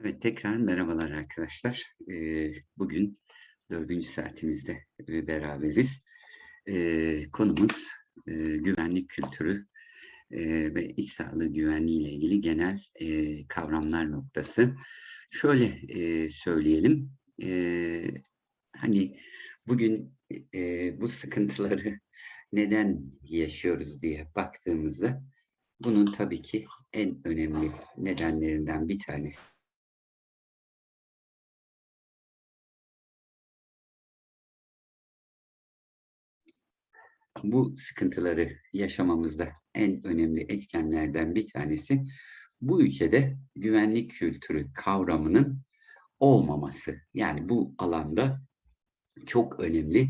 Evet, tekrar merhabalar arkadaşlar. Bugün dördüncü saatimizde beraberiz. Konumuz güvenlik kültürü ve iş sağlığı güvenliği ile ilgili genel kavramlar noktası. Şöyle söyleyelim, hani bugün bu sıkıntıları neden yaşıyoruz diye baktığımızda bunun tabii ki en önemli nedenlerinden bir tanesi bu sıkıntıları yaşamamızda en önemli etkenlerden bir tanesi bu ülkede güvenlik kültürü kavramının olmaması. Yani bu alanda çok önemli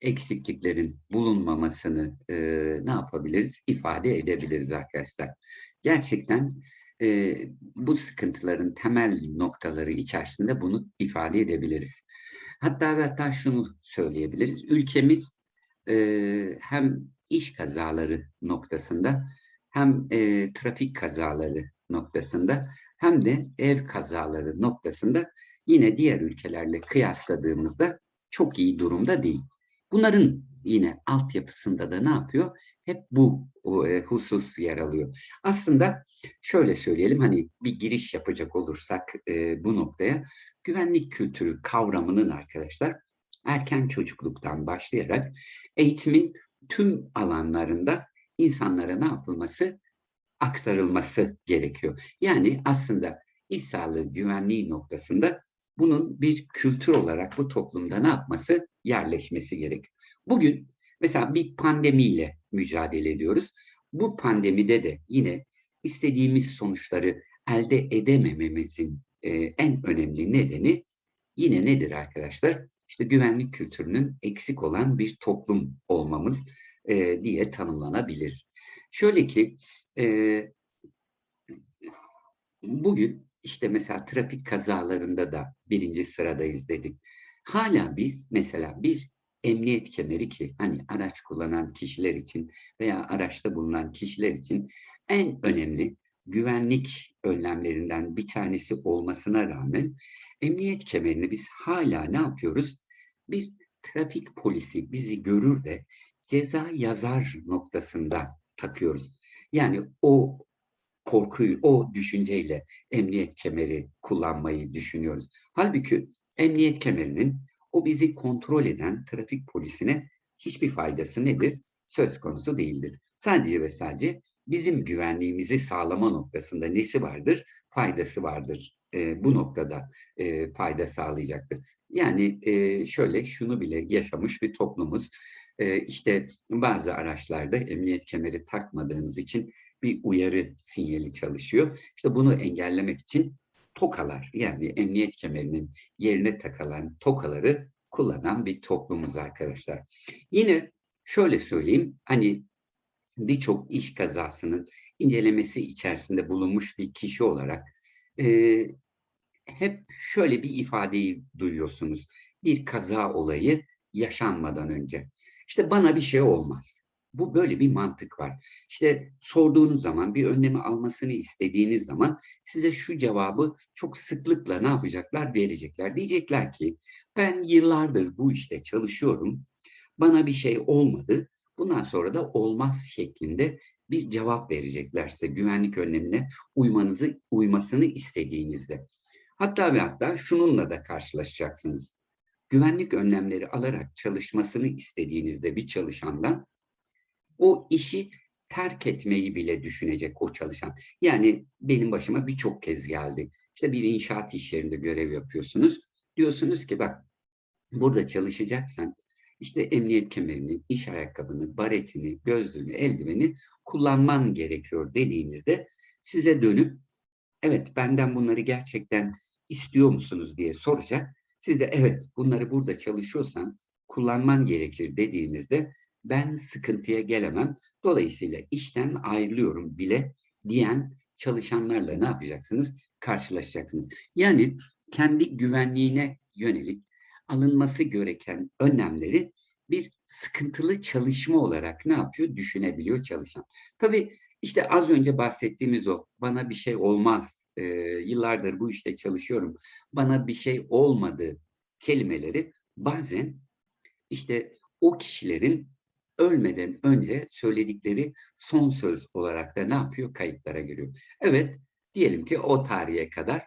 eksikliklerin bulunmamasını e, ne yapabiliriz? İfade edebiliriz arkadaşlar. Gerçekten e, bu sıkıntıların temel noktaları içerisinde bunu ifade edebiliriz. Hatta ve hatta şunu söyleyebiliriz. Ülkemiz e, hem iş kazaları noktasında hem e, trafik kazaları noktasında hem de ev kazaları noktasında yine diğer ülkelerle kıyasladığımızda çok iyi durumda değil. Bunların yine altyapısında da ne yapıyor? Hep bu e, husus yer alıyor. Aslında şöyle söyleyelim hani bir giriş yapacak olursak e, bu noktaya güvenlik kültürü kavramının arkadaşlar erken çocukluktan başlayarak eğitimin tüm alanlarında insanlara ne yapılması? Aktarılması gerekiyor. Yani aslında iş sağlığı güvenliği noktasında bunun bir kültür olarak bu toplumda ne yapması? Yerleşmesi gerekiyor. Bugün mesela bir pandemiyle mücadele ediyoruz. Bu pandemide de yine istediğimiz sonuçları elde edemememizin e, en önemli nedeni yine nedir arkadaşlar? İşte güvenlik kültürünün eksik olan bir toplum olmamız e, diye tanımlanabilir. Şöyle ki e, bugün işte mesela trafik kazalarında da birinci sıradayız dedik. Hala biz mesela bir emniyet kemeri ki hani araç kullanan kişiler için veya araçta bulunan kişiler için en önemli güvenlik önlemlerinden bir tanesi olmasına rağmen emniyet kemerini biz hala ne yapıyoruz? Bir trafik polisi bizi görür de ceza yazar noktasında takıyoruz. Yani o korkuyu, o düşünceyle emniyet kemeri kullanmayı düşünüyoruz. Halbuki emniyet kemerinin o bizi kontrol eden trafik polisine hiçbir faydası nedir? Söz konusu değildir. Sadece ve sadece bizim güvenliğimizi sağlama noktasında nesi vardır? Faydası vardır. E, bu noktada e, fayda sağlayacaktır. Yani e, şöyle şunu bile yaşamış bir toplumuz. E, işte bazı araçlarda emniyet kemeri takmadığınız için bir uyarı sinyali çalışıyor. İşte bunu engellemek için tokalar yani emniyet kemerinin yerine takılan tokaları kullanan bir toplumuz arkadaşlar. Yine şöyle söyleyeyim hani birçok iş kazasının incelemesi içerisinde bulunmuş bir kişi olarak e, hep şöyle bir ifadeyi duyuyorsunuz. Bir kaza olayı yaşanmadan önce. İşte bana bir şey olmaz. Bu böyle bir mantık var. İşte sorduğunuz zaman bir önlemi almasını istediğiniz zaman size şu cevabı çok sıklıkla ne yapacaklar? Verecekler. Diyecekler ki ben yıllardır bu işte çalışıyorum. Bana bir şey olmadı. Bundan sonra da olmaz şeklinde bir cevap verecekler size güvenlik önlemine uymanızı uymasını istediğinizde. Hatta ve hatta şununla da karşılaşacaksınız. Güvenlik önlemleri alarak çalışmasını istediğinizde bir çalışandan o işi terk etmeyi bile düşünecek o çalışan. Yani benim başıma birçok kez geldi. İşte bir inşaat iş yerinde görev yapıyorsunuz. Diyorsunuz ki bak burada çalışacaksan işte emniyet kemerini, iş ayakkabını, baretini, gözlüğünü, eldiveni kullanman gerekiyor dediğinizde size dönüp evet benden bunları gerçekten istiyor musunuz diye soracak. Siz de evet bunları burada çalışıyorsan kullanman gerekir dediğinizde ben sıkıntıya gelemem. Dolayısıyla işten ayrılıyorum bile diyen çalışanlarla ne yapacaksınız? Karşılaşacaksınız. Yani kendi güvenliğine yönelik alınması gereken önlemleri bir sıkıntılı çalışma olarak ne yapıyor? Düşünebiliyor çalışan. Tabii işte az önce bahsettiğimiz o bana bir şey olmaz e, yıllardır bu işte çalışıyorum. Bana bir şey olmadı kelimeleri bazen işte o kişilerin ölmeden önce söyledikleri son söz olarak da ne yapıyor? Kayıtlara giriyor. Evet, diyelim ki o tarihe kadar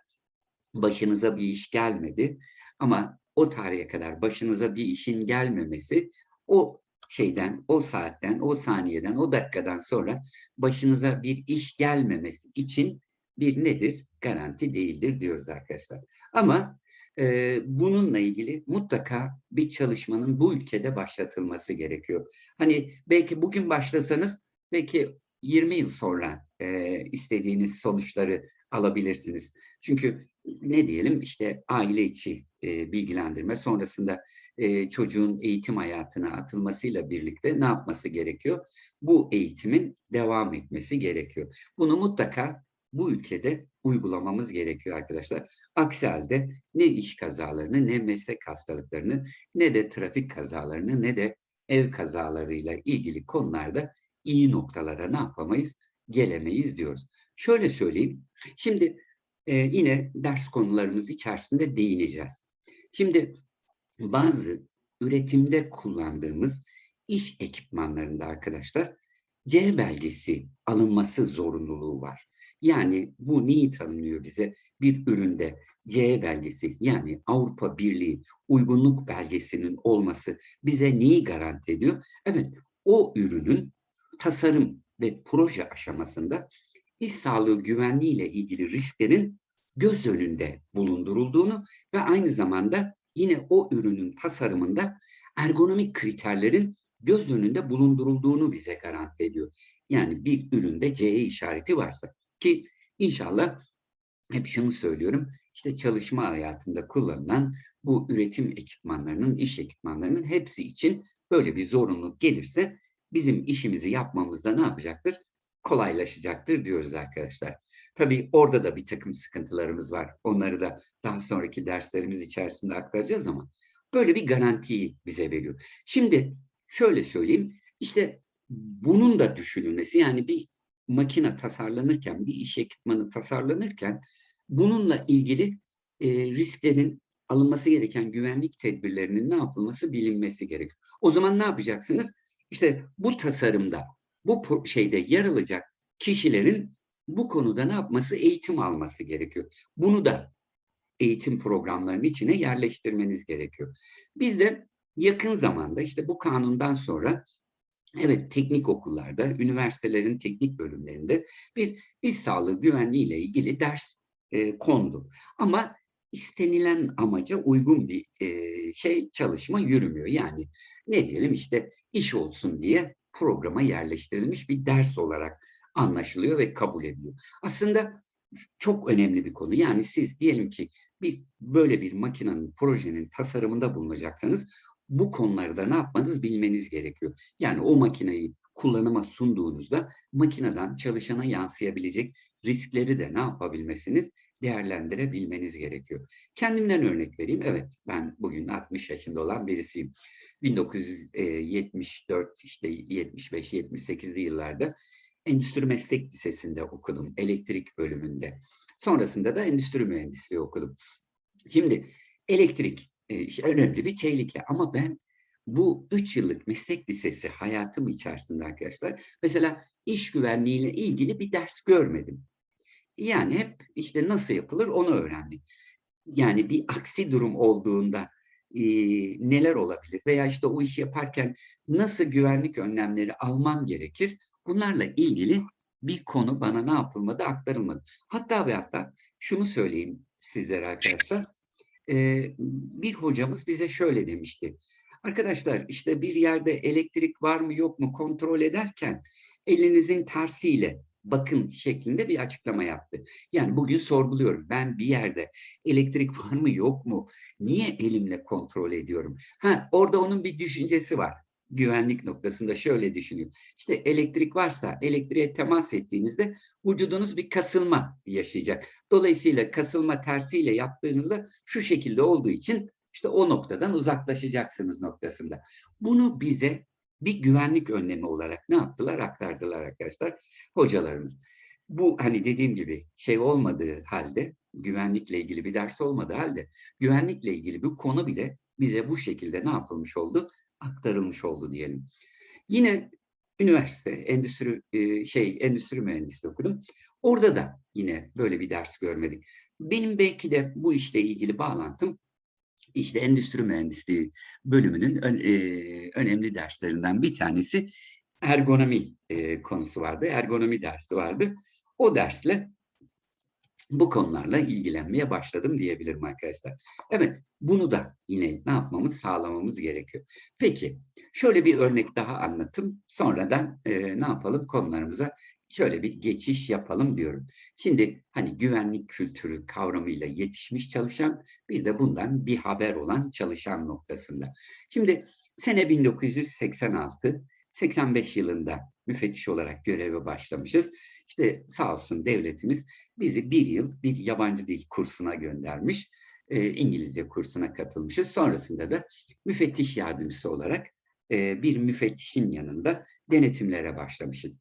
başınıza bir iş gelmedi ama o tarihe kadar başınıza bir işin gelmemesi o şeyden, o saatten, o saniyeden, o dakikadan sonra başınıza bir iş gelmemesi için bir nedir? Garanti değildir diyoruz arkadaşlar. Ama e, bununla ilgili mutlaka bir çalışmanın bu ülkede başlatılması gerekiyor. Hani belki bugün başlasanız belki 20 yıl sonra e, istediğiniz sonuçları alabilirsiniz. Çünkü ne diyelim işte aile içi e, bilgilendirme sonrasında e, çocuğun eğitim hayatına atılmasıyla birlikte ne yapması gerekiyor? Bu eğitimin devam etmesi gerekiyor. Bunu mutlaka bu ülkede uygulamamız gerekiyor arkadaşlar. Aksi halde ne iş kazalarını, ne meslek hastalıklarını, ne de trafik kazalarını, ne de ev kazalarıyla ilgili konularda iyi noktalara ne yapamayız? Gelemeyiz diyoruz. Şöyle söyleyeyim. Şimdi e, yine ders konularımız içerisinde değineceğiz. Şimdi bazı üretimde kullandığımız iş ekipmanlarında arkadaşlar C belgesi alınması zorunluluğu var. Yani bu neyi tanımlıyor bize? Bir üründe C belgesi yani Avrupa Birliği uygunluk belgesinin olması bize neyi garanti ediyor? Evet o ürünün tasarım ve proje aşamasında iş sağlığı güvenliği ile ilgili risklerin göz önünde bulundurulduğunu ve aynı zamanda yine o ürünün tasarımında ergonomik kriterlerin göz önünde bulundurulduğunu bize garanti ediyor. Yani bir üründe CE işareti varsa ki inşallah hep şunu söylüyorum işte çalışma hayatında kullanılan bu üretim ekipmanlarının, iş ekipmanlarının hepsi için böyle bir zorunluluk gelirse bizim işimizi yapmamızda ne yapacaktır? Kolaylaşacaktır diyoruz arkadaşlar. Tabii orada da bir takım sıkıntılarımız var. Onları da daha sonraki derslerimiz içerisinde aktaracağız ama böyle bir garantiyi bize veriyor. Şimdi şöyle söyleyeyim, işte bunun da düşünülmesi yani bir makine tasarlanırken, bir iş ekipmanı tasarlanırken bununla ilgili e, risklerin alınması gereken güvenlik tedbirlerinin ne yapılması bilinmesi gerekiyor. O zaman ne yapacaksınız? İşte bu tasarımda, bu şeyde yer alacak kişilerin bu konuda ne yapması? Eğitim alması gerekiyor. Bunu da eğitim programlarının içine yerleştirmeniz gerekiyor. Biz de yakın zamanda işte bu kanundan sonra evet teknik okullarda, üniversitelerin teknik bölümlerinde bir iş sağlığı güvenliği ile ilgili ders e, kondu. Ama istenilen amaca uygun bir e, şey çalışma yürümüyor. Yani ne diyelim işte iş olsun diye programa yerleştirilmiş bir ders olarak anlaşılıyor ve kabul ediliyor. Aslında çok önemli bir konu. Yani siz diyelim ki bir böyle bir makinenin, projenin tasarımında bulunacaksanız bu konuları da ne yapmanız bilmeniz gerekiyor. Yani o makineyi kullanıma sunduğunuzda makineden çalışana yansıyabilecek riskleri de ne yapabilmesiniz? değerlendirebilmeniz gerekiyor. Kendimden örnek vereyim. Evet ben bugün 60 yaşında olan birisiyim. 1974 işte 75-78'li yıllarda Endüstri Meslek Lisesi'nde okudum. Elektrik bölümünde. Sonrasında da endüstri mühendisliği okudum. Şimdi elektrik önemli bir tehlike ama ben bu üç yıllık meslek lisesi hayatım içerisinde arkadaşlar mesela iş güvenliğiyle ilgili bir ders görmedim. Yani hep işte nasıl yapılır onu öğrendik. Yani bir aksi durum olduğunda e, neler olabilir veya işte o işi yaparken nasıl güvenlik önlemleri almam gerekir bunlarla ilgili bir konu bana ne yapılmadı aktarılmadı. Hatta ve hatta şunu söyleyeyim sizlere arkadaşlar bir hocamız bize şöyle demişti. Arkadaşlar işte bir yerde elektrik var mı yok mu kontrol ederken elinizin tersiyle bakın şeklinde bir açıklama yaptı. Yani bugün sorguluyorum. Ben bir yerde elektrik var mı yok mu? Niye elimle kontrol ediyorum? Ha orada onun bir düşüncesi var. Güvenlik noktasında şöyle düşünün. İşte elektrik varsa elektriğe temas ettiğinizde vücudunuz bir kasılma yaşayacak. Dolayısıyla kasılma tersiyle yaptığınızda şu şekilde olduğu için işte o noktadan uzaklaşacaksınız noktasında. Bunu bize bir güvenlik önlemi olarak ne yaptılar? Aktardılar arkadaşlar hocalarımız. Bu hani dediğim gibi şey olmadığı halde, güvenlikle ilgili bir ders olmadığı halde, güvenlikle ilgili bir konu bile bize bu şekilde ne yapılmış oldu? Aktarılmış oldu diyelim. Yine üniversite, endüstri e, şey endüstri mühendisliği okudum. Orada da yine böyle bir ders görmedik. Benim belki de bu işle ilgili bağlantım işte endüstri mühendisliği bölümünün ön, e, önemli derslerinden bir tanesi ergonomi e, konusu vardı. Ergonomi dersi vardı. O dersle bu konularla ilgilenmeye başladım diyebilirim arkadaşlar. Evet, bunu da yine ne yapmamız, sağlamamız gerekiyor. Peki, şöyle bir örnek daha anlatım. Sonradan e, ne yapalım konularımıza şöyle bir geçiş yapalım diyorum. Şimdi hani güvenlik kültürü kavramıyla yetişmiş çalışan bir de bundan bir haber olan çalışan noktasında. Şimdi sene 1986, 85 yılında müfettiş olarak göreve başlamışız. İşte sağ olsun devletimiz bizi bir yıl bir yabancı dil kursuna göndermiş. E, İngilizce kursuna katılmışız. Sonrasında da müfettiş yardımcısı olarak e, bir müfettişin yanında denetimlere başlamışız.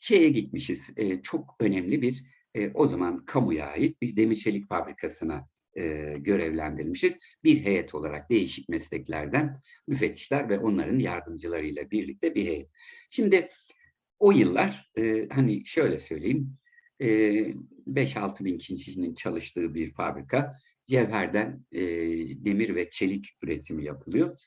Şeye gitmişiz, e, çok önemli bir e, o zaman kamuya ait bir demir çelik fabrikasına e, görevlendirilmişiz. Bir heyet olarak değişik mesleklerden müfettişler ve onların yardımcılarıyla birlikte bir heyet. Şimdi o yıllar e, hani şöyle söyleyeyim e, 5-6 bin kişinin çalıştığı bir fabrika. Cevherden e, demir ve çelik üretimi yapılıyor.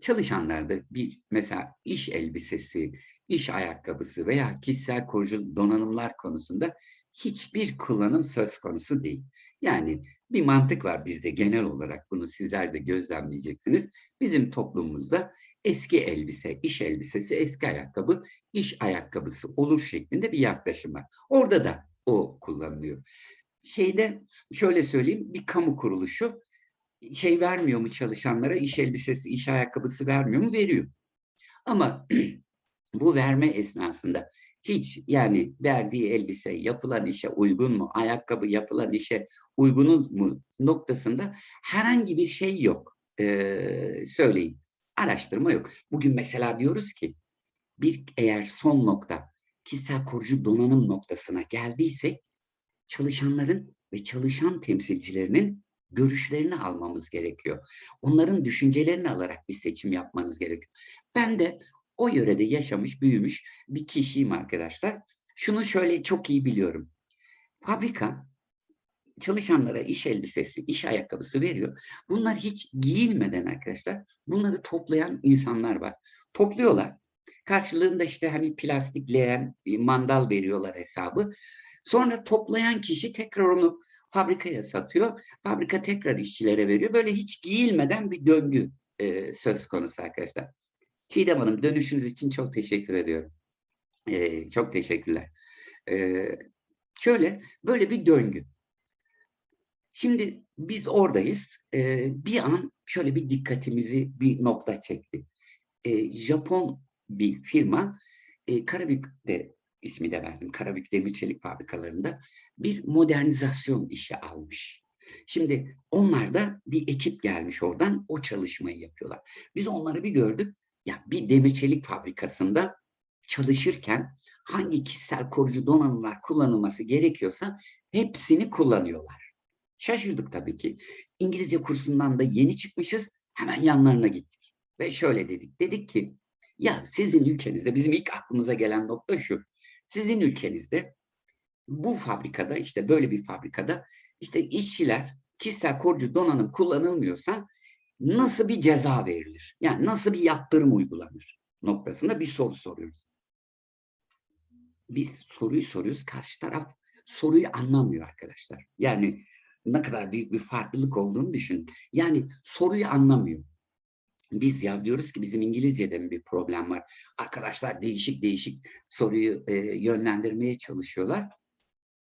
Çalışanlarda bir mesela iş elbisesi, iş ayakkabısı veya kişisel koruyucu donanımlar konusunda hiçbir kullanım söz konusu değil. Yani bir mantık var bizde genel olarak bunu sizler de gözlemleyeceksiniz. Bizim toplumumuzda eski elbise, iş elbisesi, eski ayakkabı, iş ayakkabısı olur şeklinde bir yaklaşım var. Orada da o kullanılıyor. Şeyde şöyle söyleyeyim bir kamu kuruluşu şey vermiyor mu çalışanlara iş elbisesi, iş ayakkabısı vermiyor mu? Veriyor. Ama bu verme esnasında hiç yani verdiği elbise yapılan işe uygun mu, ayakkabı yapılan işe uygunuz mu noktasında herhangi bir şey yok. Ee, söyleyin. Araştırma yok. Bugün mesela diyoruz ki bir eğer son nokta kişisel koruyucu donanım noktasına geldiysek çalışanların ve çalışan temsilcilerinin görüşlerini almamız gerekiyor. Onların düşüncelerini alarak bir seçim yapmanız gerekiyor. Ben de o yörede yaşamış, büyümüş bir kişiyim arkadaşlar. Şunu şöyle çok iyi biliyorum. Fabrika çalışanlara iş elbisesi, iş ayakkabısı veriyor. Bunlar hiç giyinmeden arkadaşlar bunları toplayan insanlar var. Topluyorlar. Karşılığında işte hani plastik leğen, mandal veriyorlar hesabı. Sonra toplayan kişi tekrar onu fabrikaya satıyor. Fabrika tekrar işçilere veriyor. Böyle hiç giyilmeden bir döngü e, söz konusu arkadaşlar. Çiğdem Hanım dönüşünüz için çok teşekkür ediyorum. E, çok teşekkürler. E, şöyle böyle bir döngü. Şimdi biz oradayız. E, bir an şöyle bir dikkatimizi bir nokta çekti. E, Japon bir firma e, Karabük'te ismi de verdim. Karabük Demir Çelik Fabrikalarında bir modernizasyon işi almış. Şimdi onlar da bir ekip gelmiş oradan o çalışmayı yapıyorlar. Biz onları bir gördük. Ya bir demir çelik fabrikasında çalışırken hangi kişisel koruyucu donanımlar kullanılması gerekiyorsa hepsini kullanıyorlar. Şaşırdık tabii ki. İngilizce kursundan da yeni çıkmışız. Hemen yanlarına gittik. Ve şöyle dedik. Dedik ki ya sizin ülkenizde bizim ilk aklımıza gelen nokta şu. Sizin ülkenizde bu fabrikada işte böyle bir fabrikada işte işçiler kişisel koruyucu donanım kullanılmıyorsa nasıl bir ceza verilir? Yani nasıl bir yaptırım uygulanır? Noktasında bir soru soruyoruz. Biz soruyu soruyoruz, karşı taraf soruyu anlamıyor arkadaşlar. Yani ne kadar büyük bir farklılık olduğunu düşünün. Yani soruyu anlamıyor. Biz ya diyoruz ki bizim İngilizce'de mi bir problem var? Arkadaşlar değişik değişik soruyu e, yönlendirmeye çalışıyorlar.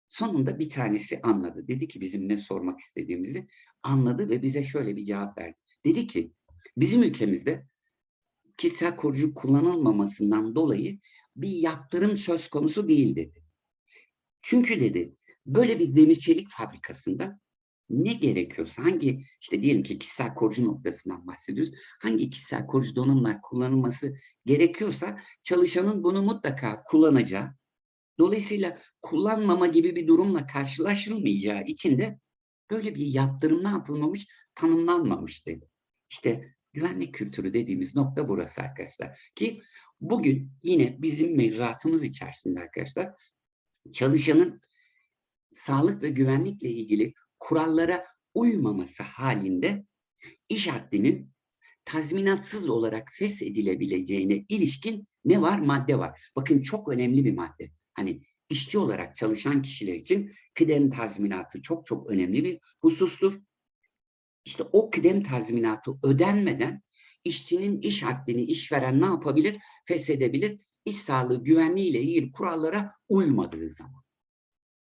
Sonunda bir tanesi anladı. Dedi ki bizim ne sormak istediğimizi anladı ve bize şöyle bir cevap verdi. Dedi ki bizim ülkemizde kişisel koruyucu kullanılmamasından dolayı bir yaptırım söz konusu değil dedi. Çünkü dedi böyle bir demir çelik fabrikasında ne gerekiyorsa hangi işte diyelim ki kişisel koruyucu noktasından bahsediyoruz. Hangi kişisel koruyucu donanımlar kullanılması gerekiyorsa çalışanın bunu mutlaka kullanacağı Dolayısıyla kullanmama gibi bir durumla karşılaşılmayacağı için de böyle bir yaptırım ne yapılmamış? Tanımlanmamış dedi. İşte güvenlik kültürü dediğimiz nokta burası arkadaşlar. Ki bugün yine bizim mevzuatımız içerisinde arkadaşlar çalışanın sağlık ve güvenlikle ilgili kurallara uymaması halinde iş haddinin tazminatsız olarak feshedilebileceğine ilişkin ne var? Madde var. Bakın çok önemli bir madde. Hani işçi olarak çalışan kişiler için kıdem tazminatı çok çok önemli bir husustur. İşte o kıdem tazminatı ödenmeden işçinin iş haddini işveren ne yapabilir? Feshedebilir. İş sağlığı güvenliği ile ilgili kurallara uymadığı zaman.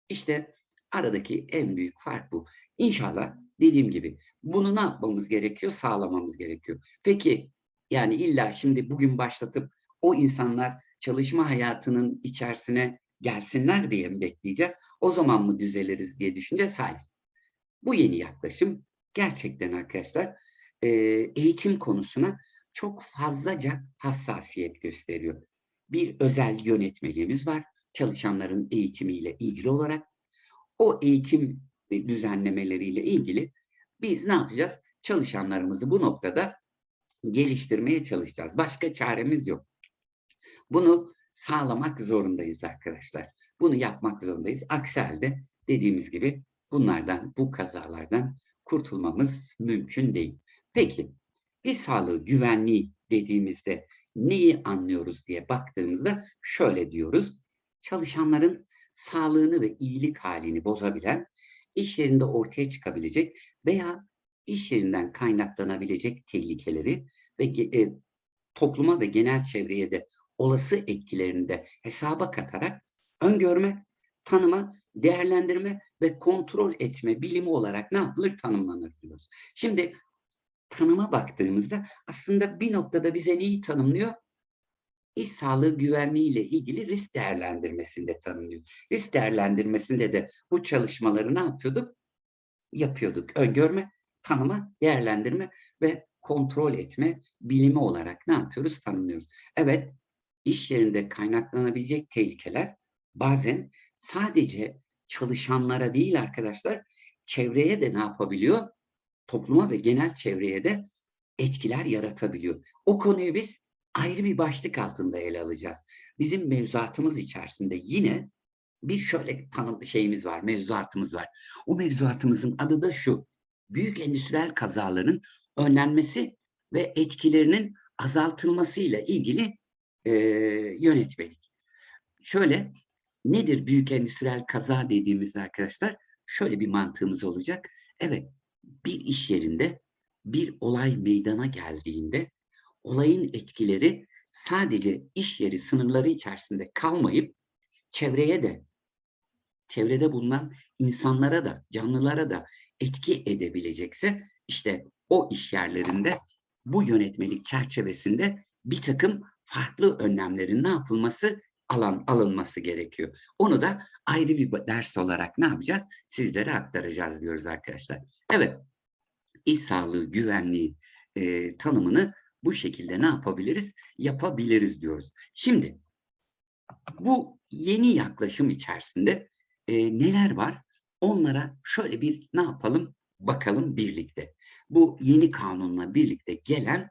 İşte aradaki en büyük fark bu. İnşallah dediğim gibi bunu ne yapmamız gerekiyor? Sağlamamız gerekiyor. Peki yani illa şimdi bugün başlatıp o insanlar çalışma hayatının içerisine gelsinler diye mi bekleyeceğiz? O zaman mı düzeliriz diye düşüneceğiz? Hayır. Bu yeni yaklaşım gerçekten arkadaşlar e, eğitim konusuna çok fazlaca hassasiyet gösteriyor. Bir özel yönetmeliğimiz var çalışanların eğitimiyle ilgili olarak. O eğitim düzenlemeleriyle ilgili biz ne yapacağız? Çalışanlarımızı bu noktada geliştirmeye çalışacağız. Başka çaremiz yok. Bunu sağlamak zorundayız arkadaşlar. Bunu yapmak zorundayız. Aksi halde dediğimiz gibi bunlardan, bu kazalardan kurtulmamız mümkün değil. Peki, iş sağlığı güvenliği dediğimizde neyi anlıyoruz diye baktığımızda şöyle diyoruz. Çalışanların sağlığını ve iyilik halini bozabilen, iş yerinde ortaya çıkabilecek veya iş yerinden kaynaklanabilecek tehlikeleri ve e, topluma ve genel çevreye de olası etkilerini de hesaba katarak öngörme, tanıma, değerlendirme ve kontrol etme bilimi olarak ne yapılır? Tanımlanır diyoruz. Şimdi tanıma baktığımızda aslında bir noktada bize neyi tanımlıyor? İş sağlığı güvenliği ile ilgili risk değerlendirmesinde tanımlıyor. Risk değerlendirmesinde de bu çalışmaları ne yapıyorduk? Yapıyorduk. Öngörme, tanıma, değerlendirme ve kontrol etme bilimi olarak ne yapıyoruz? Tanımlıyoruz. Evet, iş yerinde kaynaklanabilecek tehlikeler bazen sadece çalışanlara değil arkadaşlar, çevreye de ne yapabiliyor? Topluma ve genel çevreye de etkiler yaratabiliyor. O konuyu biz ayrı bir başlık altında ele alacağız. Bizim mevzuatımız içerisinde yine bir şöyle tanım şeyimiz var, mevzuatımız var. O mevzuatımızın adı da şu. Büyük endüstriyel kazaların önlenmesi ve etkilerinin azaltılması ile ilgili e, yönetmelik. Şöyle nedir büyük endüstriyel kaza dediğimizde arkadaşlar? Şöyle bir mantığımız olacak. Evet bir iş yerinde bir olay meydana geldiğinde olayın etkileri sadece iş yeri sınırları içerisinde kalmayıp çevreye de çevrede bulunan insanlara da canlılara da etki edebilecekse işte o iş yerlerinde bu yönetmelik çerçevesinde bir takım farklı önlemlerin ne yapılması alan alınması gerekiyor. Onu da ayrı bir ders olarak ne yapacağız? Sizlere aktaracağız diyoruz arkadaşlar. Evet, iş sağlığı güvenliği e, tanımını bu şekilde ne yapabiliriz? Yapabiliriz diyoruz. Şimdi bu yeni yaklaşım içerisinde e, neler var? Onlara şöyle bir ne yapalım? Bakalım birlikte. Bu yeni kanunla birlikte gelen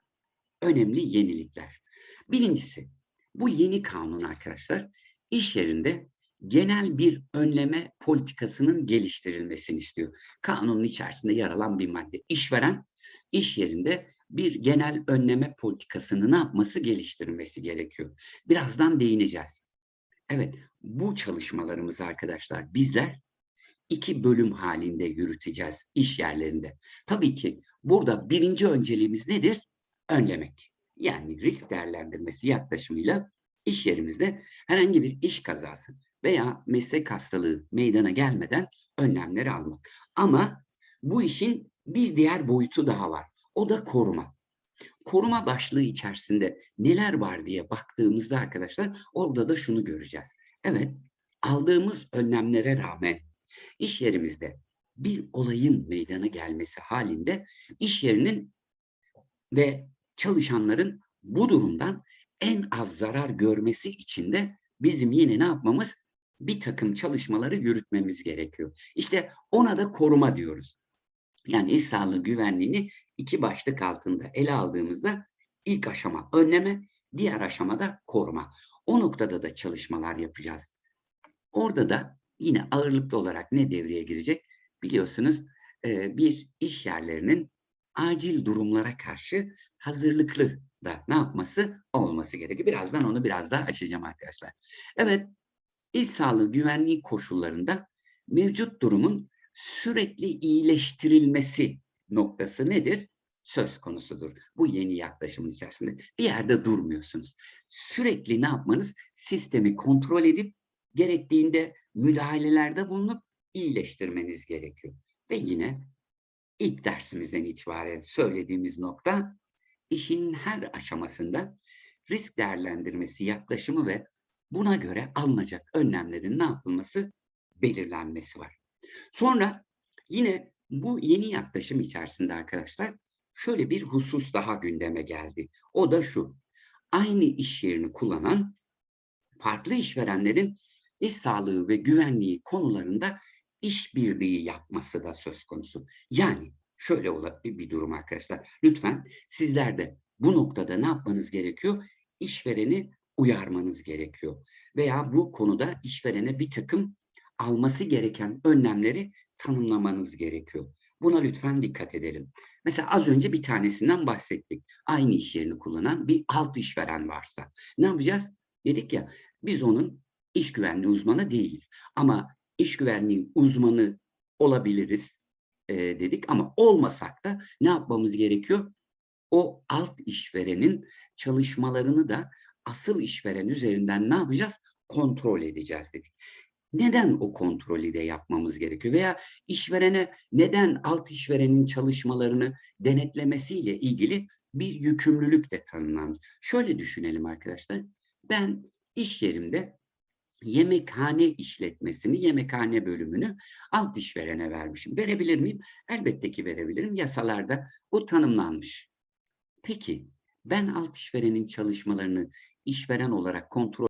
önemli yenilikler. Birincisi, bu yeni kanun arkadaşlar iş yerinde genel bir önleme politikasının geliştirilmesini istiyor. Kanunun içerisinde yer alan bir madde. İşveren iş yerinde bir genel önleme politikasını ne yapması geliştirmesi gerekiyor. Birazdan değineceğiz. Evet, bu çalışmalarımızı arkadaşlar bizler iki bölüm halinde yürüteceğiz iş yerlerinde. Tabii ki burada birinci önceliğimiz nedir? Önlemek. Yani risk değerlendirmesi yaklaşımıyla iş yerimizde herhangi bir iş kazası veya meslek hastalığı meydana gelmeden önlemleri almak. Ama bu işin bir diğer boyutu daha var. O da koruma. Koruma başlığı içerisinde neler var diye baktığımızda arkadaşlar orada da şunu göreceğiz. Evet aldığımız önlemlere rağmen iş yerimizde bir olayın meydana gelmesi halinde iş yerinin ve çalışanların bu durumdan en az zarar görmesi için de bizim yine ne yapmamız? bir takım çalışmaları yürütmemiz gerekiyor. İşte ona da koruma diyoruz. Yani iş sağlığı güvenliğini iki başlık altında ele aldığımızda ilk aşama önleme, diğer aşamada koruma. O noktada da çalışmalar yapacağız. Orada da yine ağırlıklı olarak ne devreye girecek? Biliyorsunuz bir iş yerlerinin acil durumlara karşı hazırlıklı da ne yapması olması gerekiyor. Birazdan onu biraz daha açacağım arkadaşlar. Evet, iş sağlığı güvenliği koşullarında mevcut durumun sürekli iyileştirilmesi noktası nedir? Söz konusudur. Bu yeni yaklaşımın içerisinde bir yerde durmuyorsunuz. Sürekli ne yapmanız? Sistemi kontrol edip gerektiğinde müdahalelerde bulunup iyileştirmeniz gerekiyor. Ve yine ilk dersimizden itibaren söylediğimiz nokta işin her aşamasında risk değerlendirmesi yaklaşımı ve buna göre alınacak önlemlerin ne yapılması belirlenmesi var. Sonra yine bu yeni yaklaşım içerisinde arkadaşlar şöyle bir husus daha gündeme geldi. O da şu. Aynı iş yerini kullanan farklı işverenlerin iş sağlığı ve güvenliği konularında işbirliği yapması da söz konusu. Yani şöyle olabilir bir durum arkadaşlar. Lütfen sizler de bu noktada ne yapmanız gerekiyor? İşvereni uyarmanız gerekiyor. Veya bu konuda işverene bir takım alması gereken önlemleri tanımlamanız gerekiyor. Buna lütfen dikkat edelim. Mesela az önce bir tanesinden bahsettik. Aynı iş yerini kullanan bir alt işveren varsa. Ne yapacağız? Dedik ya biz onun iş güvenliği uzmanı değiliz. Ama iş güvenliği uzmanı olabiliriz e, dedik ama olmasak da ne yapmamız gerekiyor? O alt işverenin çalışmalarını da asıl işveren üzerinden ne yapacağız? Kontrol edeceğiz dedik. Neden o kontrolü de yapmamız gerekiyor? Veya işverene neden alt işverenin çalışmalarını denetlemesiyle ilgili bir yükümlülük de tanımlandı. Şöyle düşünelim arkadaşlar. Ben iş yerimde yemekhane işletmesini, yemekhane bölümünü alt işverene vermişim. Verebilir miyim? Elbette ki verebilirim. Yasalarda bu tanımlanmış. Peki ben alt işverenin çalışmalarını işveren olarak kontrol